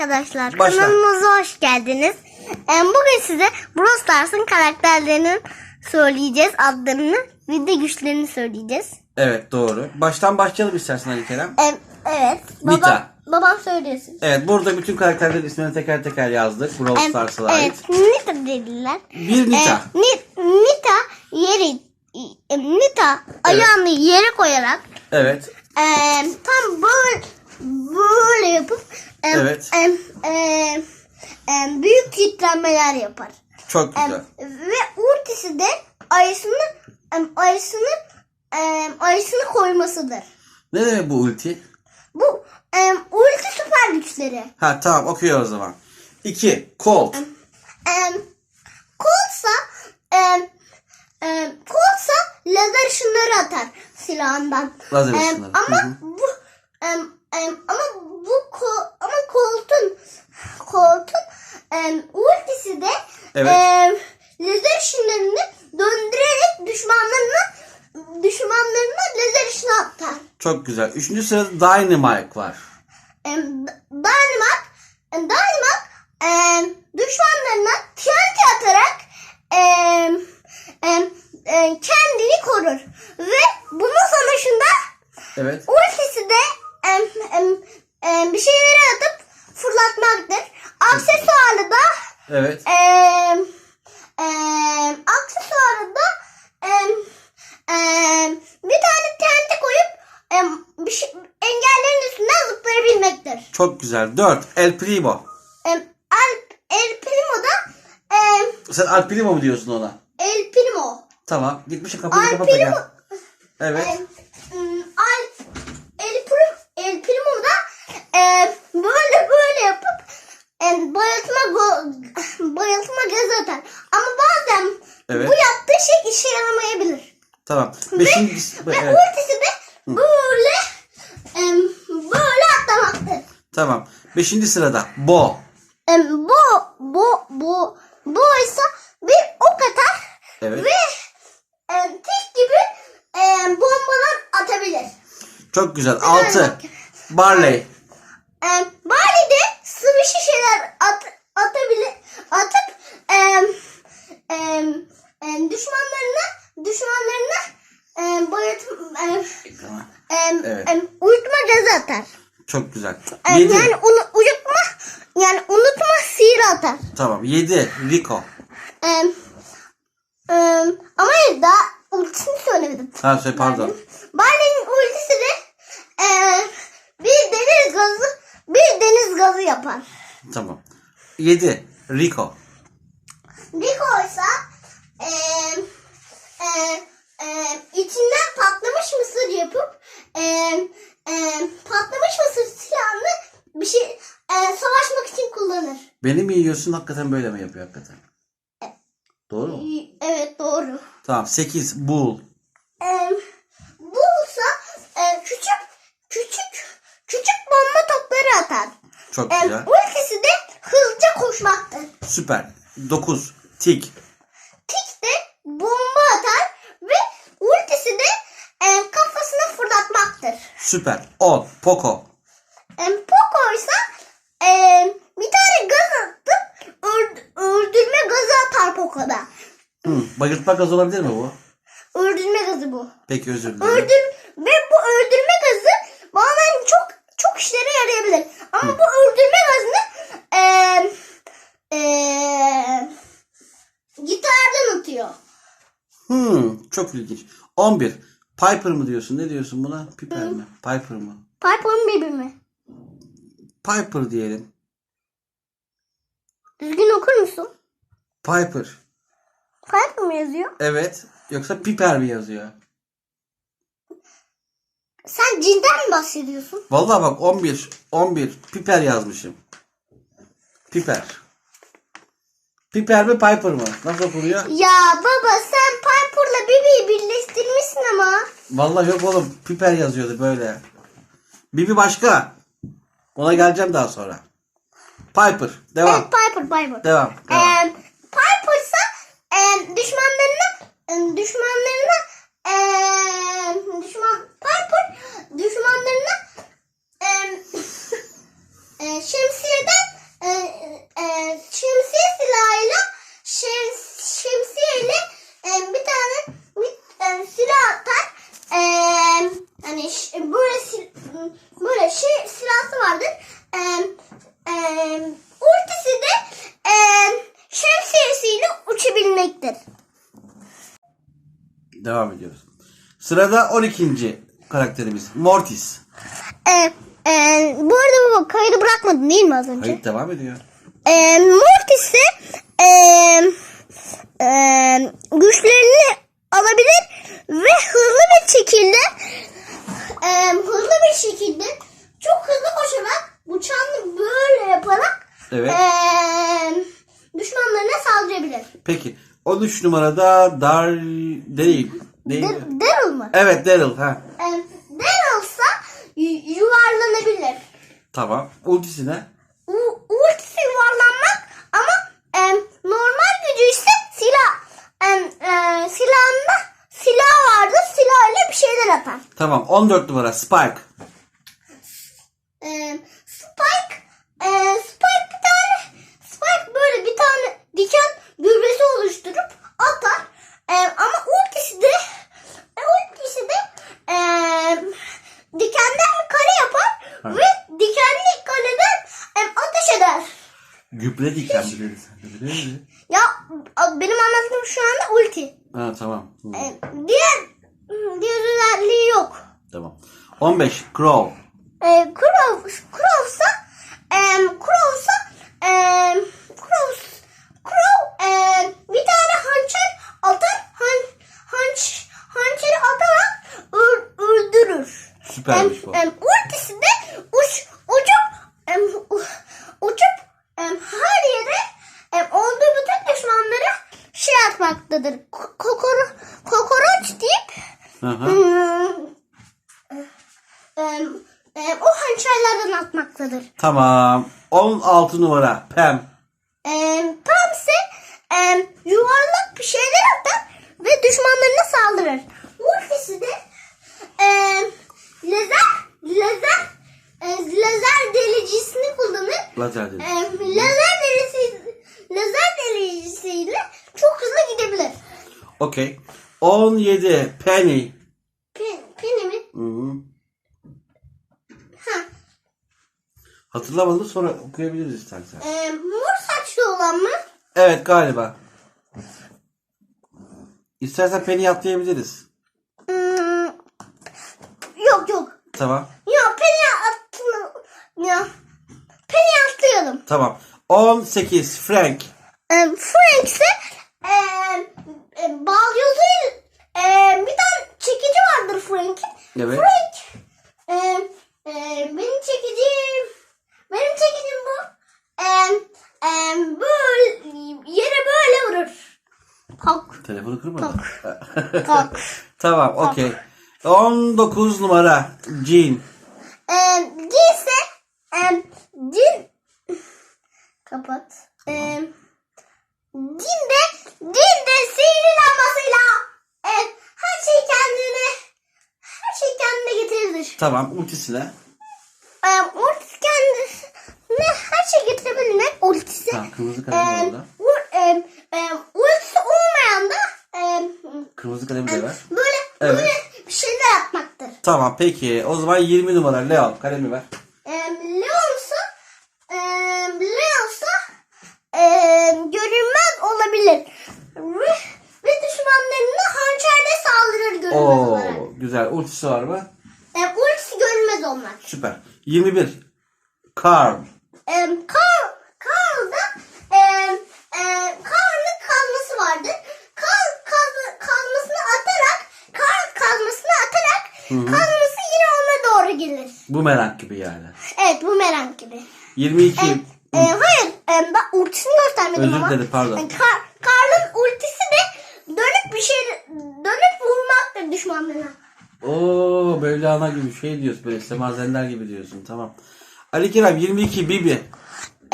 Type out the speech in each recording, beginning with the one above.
arkadaşlar. Başla. Kanalımıza hoş geldiniz. Ee, Bugün size Brawl Stars'ın karakterlerini söyleyeceğiz. Adlarını ve de güçlerini söyleyeceğiz. Evet doğru. Baştan başlayalım istersen Ali Kerem. Ee, evet. Babam, Nita. babam söylesin. Evet burada bütün karakterlerin ismini teker teker yazdık. Brawl Ee, Stars'a ait. evet. Nita dediler. Bir Nita. Ee, Ni- Nita yeri e, Nita ayağını yere koyarak Evet. tam böyle böyle yapıp Evet. e, e, e, büyük titremeler yapar. Çok Em, güzel. ve ultisi de ayısını em, ayısını em, ayısını koymasıdır. Ne demek bu ulti? Bu em, ulti süper güçleri. Ha tamam okuyor o zaman. 2. Colt. Em, Colt'sa em, em, Colt'sa lazer ışınları atar silahından. Lazer Em, ışınları, ama hı hı. bu em, em, ama bu ko- ama Colt'un Colt'un em, ultisi de Evet. em, lazer ışınlarını döndürerek düşmanlarına düşmanlarına lazer ışını atar. Çok güzel. Üçüncü sırada Dynamite var. Em, Dynamite, Dynamite em, düşmanlarına TNT atarak em, em, em, kendini korur. Ve bunun sonucunda Evet. ultisi de em, bir şeyleri atıp fırlatmaktır. Aksesuarlı da Evet. em, em, aksesuarlı da em, em, bir tane TNT koyup em, bir şey, engellerin üstünden zıplayabilmektir. Çok güzel. 4. El Primo. Em, El, El Primo da em, Sen Al Primo mu diyorsun ona? El Primo. Tamam. Gitmişsin kapıyı kapat da Primo. gel. Evet. Em, em, Al, El Primo, El Primo da em, böyle böyle yapıp em, bayıltma go, bayıltma gaz atar. Ama bazen Evet. bu yaptığı şey işe yaramayabilir. Tamam. Ve, Beşinci... ve Evet. ultisi de böyle em, böyle atlamaktır. Tamam. Beşinci sırada Bo. Em, bu bu bu bu ise bir ok atar Evet. ve em, tik gibi em, bombalar atabilir. Çok güzel. 6. Barley. Em, bari de sıvı şişeler at, atabilir atıp em, em, em, düşmanlarına düşmanlarına em, bayıltım em, em, Evet. em, atar. Çok güzel. Em, 7. yani unu, uyutma yani unutma sihir atar. Tamam. 7. Rico. Em, em, ama daha ultisini söylemedim. Ha söyle pardon. Barney'nin ultisi de em, bir deniz gazı bir deniz gazı yapar. Tamam. 7. Rico. Rico ise em, em, em, içinden patlamış mısır yapıp em, em, patlamış mısır silahını bir şey em, savaşmak için kullanır. Beni mi yiyorsun hakikaten böyle mi yapıyor hakikaten? Doğru mu? Evet doğru. Tamam. 8. Bull. Em, bu ise em, küçük küçük küçük bomba topları atar. Çok Em, güzel. ultisi de hızlıca koşmaktır. Süper. 9. Tik. Tik de bomba atar ve ultisi de em, kafasına fırlatmaktır. Süper. 10. Poco. Em, Poco ise em, bir tane gaz öld- öldürme gazı atar Poco'da. Hı. Bayıltma gaz olabilir mi bu? Öldürme gazı bu. Peki özür dilerim. Öldür ve bu öldürme gazı bazen çok çok işlere yarayabilir. Ama bu öldürme gazını em, em, gitardan atıyor. Hmm, çok ilginç. 11. Piper mı diyorsun? Ne diyorsun buna? Piper mi? Piper mı? Piper'ın bebi mi? Piper diyelim. Düzgün okur musun? Piper. Piper mı yazıyor? Evet. Yoksa Piper mi yazıyor? Sen cinden mi bahsediyorsun? Vallahi bak 11. 11. Piper yazmışım. Piper. Piper mi Piper mı? Nasıl okunuyor? Ya baba sen Piper'la Bibi'yi birleştirmişsin ama. Vallahi yok oğlum. Piper yazıyordu böyle. Bibi başka. Ona geleceğim daha sonra. Piper. Devam. Evet Piper Piper. Devam. Devam. Ee, Piper ise e, düşmanlarına e, düşmanlarına e, düşman Piper düşmanlarına e, e, şemsiyeden Devam ediyoruz. Sırada 12. karakterimiz Mortis. E, e, bu arada baba kaydı bırakmadın değil mi az önce? Kayıt devam ediyor. E, Mortis'e e, e, güçlerini alabilir ve hızlı bir şekilde e, hızlı bir şekilde çok hızlı koşarak bıçağını böyle yaparak Evet. e, düşmanlarına saldırabilir. Peki 13 numarada Dar değil. Değil mi? Dar- Daryl mı? Evet Daryl ha. E, Daryl'sa yu- yuvarlanabilir. Tamam. Ultisi ne? U- ultisi yuvarlanmak ama e, normal gücü ise silah e, e, silahında silah vardır silahıyla bir şeyler atar. Tamam 14 numara Spike. E, Spike e, Spike bir tane Spike böyle bir tane diken gübresi oluşturup atar. E, ama ultisi de e, ultisi de e, dikenden bir kare yapar Ha. ve dikenli kareden e, ateş eder. Gübre diken biliriz. Bilir mi? Ya benim anlattığım şu anda ulti. Ha tamam. Hı, E, diğer diğer özelliği yok. Tamam. 15 Crow. E, Crow, Crow'sa e, Crow'sa e, Crow, Crow e, bir tane hançer atar han, hanç, hançeri atarak öl- öldürür. Süpermiş bu. Em, em, ultisi de uç, uçup u- uçup em, her yere em, olduğu bütün düşmanlara şey atmaktadır. Ko- Kokoro, kokoroç deyip em, em, o hançerlerden atmaktadır. Tamam. 16 numara Pam. Em, tam ise em, yuvarlak bir şeyler atar ve düşmanlarına saldırır. Ultisi de em, lazer, lazer, e, lazer delicisini kullanır. Lazer dedi. Em, lazer delisi, lazer delicisiyle çok hızlı gidebilir. Okey. 17 Penny. Pen, peni mi? Hı hı. Ha, Hatırlamadım sonra okuyabiliriz istersen. em, mor saçlı olan mı? Evet galiba. İstersen Penny'i atlayabiliriz. Hmm, yok yok. Tamam. Ya peni atlı, ya peni atlayalım. Tamam. 18 Frank. Em, Frank ise em, em, balyozu em, bir tane çekici vardır Frank'in. Evet. Frank em, em, benim çekicim benim çekicim bu. Em, em, böyle yere böyle vurur. Tak Telefonu kırmadın. tak. tamam okey. 19 numara Jean. em, cinse em, cin kapat. Em, cin de cin de sihirli lambasıyla em, her şey kendine her şey kendine getirir. Tamam ultisi ne? Um, ultisi kendisine her şey getirebilmek ultisi. Ha, kırmızı kalem Em, orada. ul- em, em, ultisi olmayan da em, Kırmızı kalemi de ver. böyle Evet. böyle bir şeyler yapmaktır. Tamam peki. O zaman 20 numara Leon. Kalemi ver. Em, Leon'sa em, Leon'sa em, görünmez olabilir. Ve, ve düşmanlarına hançerle saldırır görünmez olarak. Oo güzel. Ultisi var mı? Olmak. Süper. 21 Carl. Em, Carl, Carl'da em, em, Carl'ın kazması vardır. Carl kaz, kazmasını atarak Carl kazmasını atarak kazması yine ona doğru gelir. Bu merak gibi yani. Evet bu merak gibi. 22 Em, em, hayır em, ben ultisini göstermedim Özür ama. dilerim, pardon. Carl'ın ultisi de dönüp bir şey dönüp vurmaktır düşmanlarına. Oo böyle ana gibi şey diyorsun böyle semazender gibi diyorsun tamam. Ali Kerem 22 Bibi.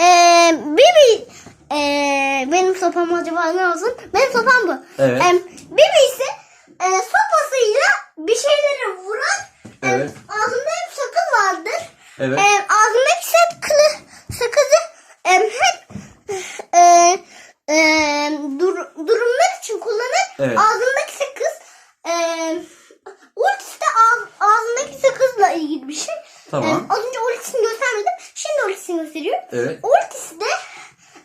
Ee, Bibi ee, benim sopam acaba ne olsun? Benim sopam bu. Evet. Ee, Bibi ise e, sopasıyla bir şeyleri vuran e, Evet. ağzında hep sakız vardır. Evet. E, ağzındaki sakızı, sakızı e, hep e, e, dur, durumlar için kullanır. Evet. Ağzındaki sakız e, ultisi de ağz, ağzındaki sakızla ilgili bir şey. Tamam. E, az önce ultisini göstermedim. Şimdi ultisini gösteriyorum. Evet. Ultisi de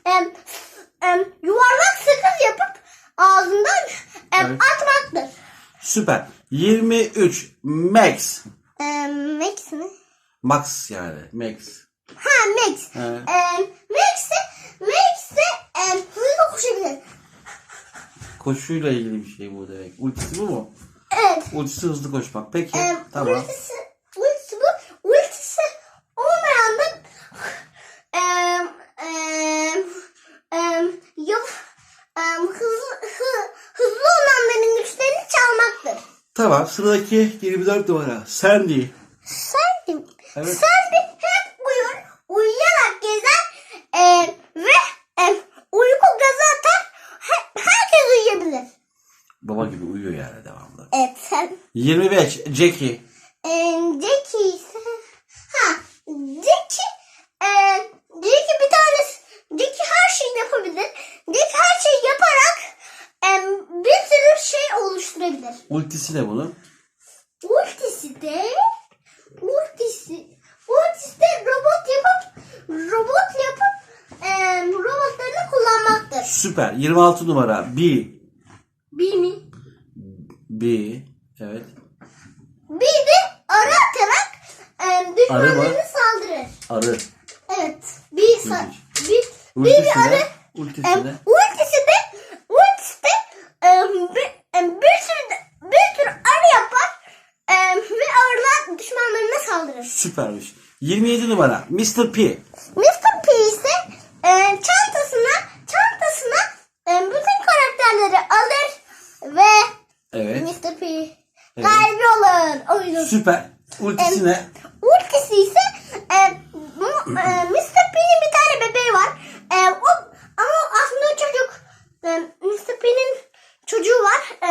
em, em, yuvarlak sakız yapıp ağzından em, Evet. atmaktır. Süper. 23. Max. Ee, Max mi? Max yani. Max. Ha Max. Evet. Ee, Max de, Max de e, hızlı koşabilir. Koşuyla ilgili bir şey bu demek. Ultisi bu mu? Evet. Ultisi hızlı koşmak. Peki. Ee, tamam. Ultisi, ultisi bu. Ultisi olmayan da e, e, e, yıl, e, hızlı, hı, hızlı olanların güçlerini çalmaktır. Tamam. Sıradaki 24 numara. Sandy. Sen, Evet. sen de hep uyur, uyuyarak gezer e, ve e, uyku gazı atar. He- herkes uyuyabilir. Baba gibi uyuyor yani devamlı. Evet sen. 25. Jackie. E, Jackie ise ha Jackie e, Jackie bir tanesi Jackie her şeyi yapabilir. Jackie her şeyi yaparak e, bir sürü şey oluşturabilir. Ultisi ne bunun? Ultisi de ultisi ultisi de robot yapıp robot yapıp e, robotlarını kullanmaktır. Süper. 26 numara. B. Bir mi? B. Evet. Bir de arı atarak e, düşmanlarını Arı mı? saldırır. Arı. Evet. Bir sa- bir, bir, bir arı ne? Ultisi e, ne? ultisi de ultisi de e, bir, e, bir sürü de- bir sürü arı yapar e, ve arılar düşmanlarına saldırır. Süpermiş. 27 numara. Mr. P. Mr. P ise e, çantasına çantasına e, bütün karakterleri alır ve Evet. Mr. P galibi olur oyunun. Süper. Ultisi ne? Ultisi ise e, bu, e, Mr. P'nin bir tane bebeği var. E, o, ama aslında çocuk e, Mr. P'nin çocuğu var. E,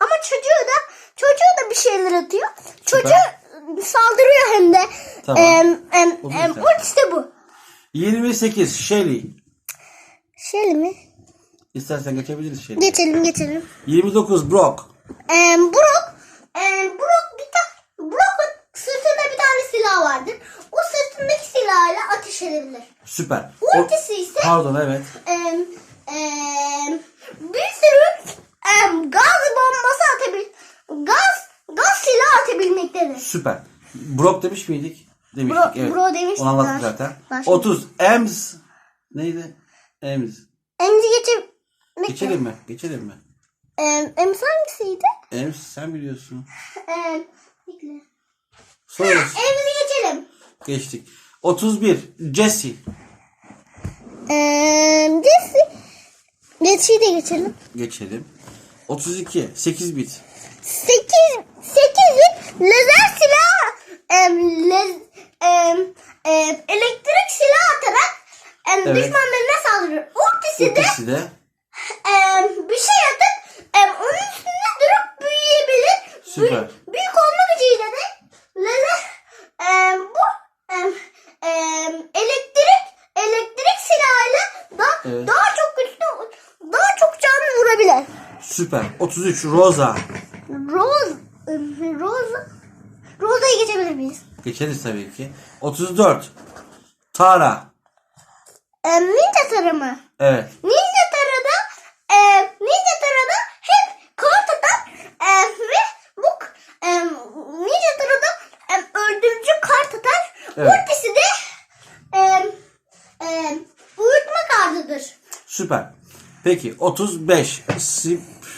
ama çocuğu da çocuğu da bir şeyler atıyor. Çocuğu saldırıyor hem de. Tamam. E, e, e, ultisi de bu. 28. Shelly. Şöyle mi? İstersen geçebiliriz Shelly. Geçelim geçelim. 29. Brock. E, Brock, e, Brock sırtında bir tane silah vardır. O sırtındaki silahla ateş edebilir. Süper. Ultisi ise Pardon evet. em, em, bir sürü em, gaz bombası atabil gaz gaz silahı atabilmektedir. Süper. Brock demiş miydik? Demiştik Bro- evet. bro demiştik Onu anlattık zaten. şimdi. 30. Ems. Neydi? Ems. Emzi geçip Geçelim mi? Geçelim mi? Ems hangisiydi? Ems sen biliyorsun. Em, bekle. Soruz. Emzi geçelim. Geçtik. 31. Jesse. Em, Jesse. Jesse'yi de geçelim. Geçelim. 32. 8 bit. 8 8 lazer silah em, lez, em, em, elektrik silah atarak em, Evet. düşmanlarına saldırır. Ultisi de de. em, bir şey atıp em, onun üstünde durup büyüyebilir. Süper. Büy- büyük olmak üzere de lazer em, bu em, em, elektrik elektrik silahıyla da, Evet. daha çok güçlü daha çok canlı vurabilir. Süper. 33. Rosa. Rose Rose Rose'a'yı geçebilir miyiz? Geçeriz tabii ki. 34. Tara. Em, ninja tarımı. Evet. Ninja tarada e, Ninja tarada hep kart atar e, ve bu e, Ninja tarada e, öldürücü kart atar. Evet. Ultisi de e, e, uyutma kartıdır. Süper. Peki 35.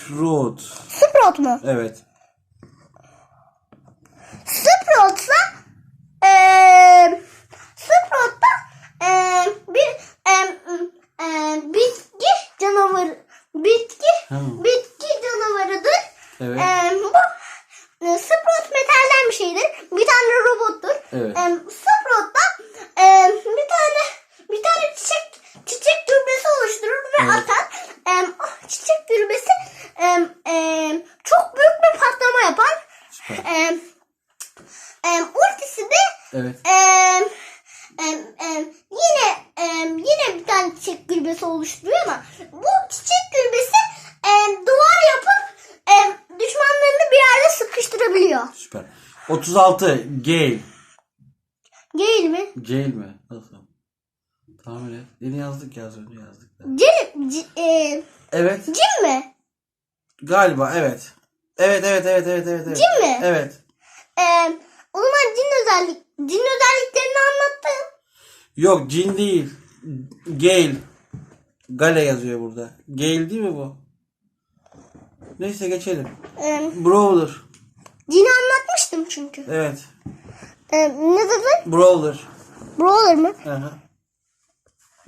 Sprout. Sprout mu? Evet. Sprout'sa e, Sprout'ta e, bir e, e, bitki canavarı bitki Hmm. bitki canavarıdır. Evet. E, bu e, Sprout metalden bir şeydir. Bir tane robottur. Evet. E, Sprout'ta e, bir tane bir tane çiçek çiçek gübresi oluşturur ve Evet. atar. E, o çiçek gübresi e, e, çok büyük bir patlama yapar. Süper. E, e, ultisi de Evet. e, e, e, yine e, yine bir tane çiçek gübresi oluşturuyor ama bu çiçek gübresi e, duvar yapıp e, düşmanlarını bir yerde sıkıştırabiliyor. Süper. 36. Gale. Değil mi? Gale mi? Nasıl? Tahmin et. Yeni yazdık ya az önce yazdık da. Cin, c- e, Evet. cin mi? Galiba evet. Evet evet evet evet evet. evet. Cin mi? Evet. Ee, o zaman cin özellik, cin özelliklerini anlattım. Yok cin değil. Gale. Gale yazıyor burada. Gale değil mi bu? Neyse geçelim. Ee, Brawler. Çünkü. Evet. Ee, ne dedin? Brawler. Brawler mı? Aha.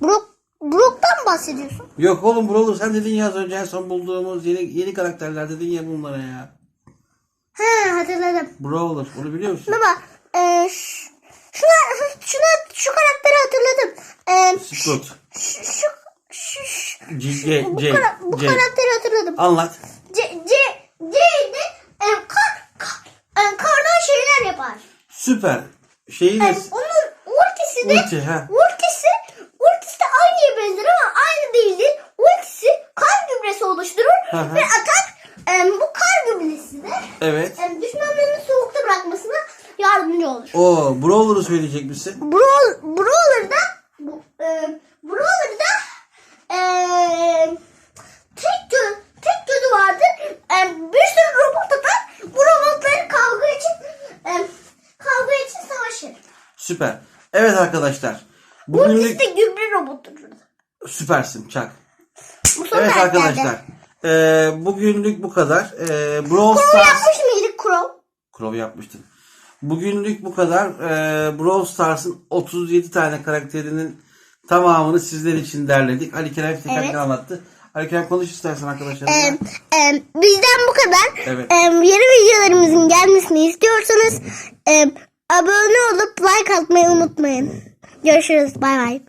Brock, Brock'tan bahsediyorsun. Yok oğlum Brawler sen dedin ya az önce en son bulduğumuz yeni, yeni karakterler dedin ya bunlara ya. He hatırladım. Brawler. Onu biliyor musun? Baba e, şuna, şuna, şu karakteri hatırladım. E, Sprout. şu, şu, şu, şu, C, C, bu, C, kara- bu C. karakteri hatırladım. Anlat. C, C, C'ydi. E, kar, kar, e, kardan şeyler yapar. Süper. E, Şeyiniz. onun ultisi de Ulti, ha. ultisi ultisi de aynıya benzer ama aynı değildir. Ultisi kar gübresi oluşturur Hı hı. ve atak e, bu kar gübresi de Evet. e, düşmanlarını soğukta bırakmasına yardımcı olur. O Brawler'ı söyleyecek misin? Brawl, Brawler'da bu, e, Brawler'da e, tek gö tek gözü vardır. E, bir sürü robot atar. Bu robotları kavga için e, kavga için savaşır. Süper. Evet arkadaşlar. Bu Bugünlük işte gübre robotudur. süpersin Çak. Bu Evet arkadaşlar. Ee, bugünlük bu kadar. Ee, Brawl Crow Stars... yapmış mıydık Crow? Crow yapmıştın. Bugünlük bu kadar. Ee, Brawl Stars'ın 37 tane karakterinin tamamını sizler için derledik. Ali Kerem tekrar Evet. anlattı. Kerem konuş istersen arkadaşlarımla. E, e, bizden bu kadar. Evet. E, yeni videolarımızın gelmesini istiyorsanız e, abone olup like atmayı unutmayın. Görüşürüz. Bay bay.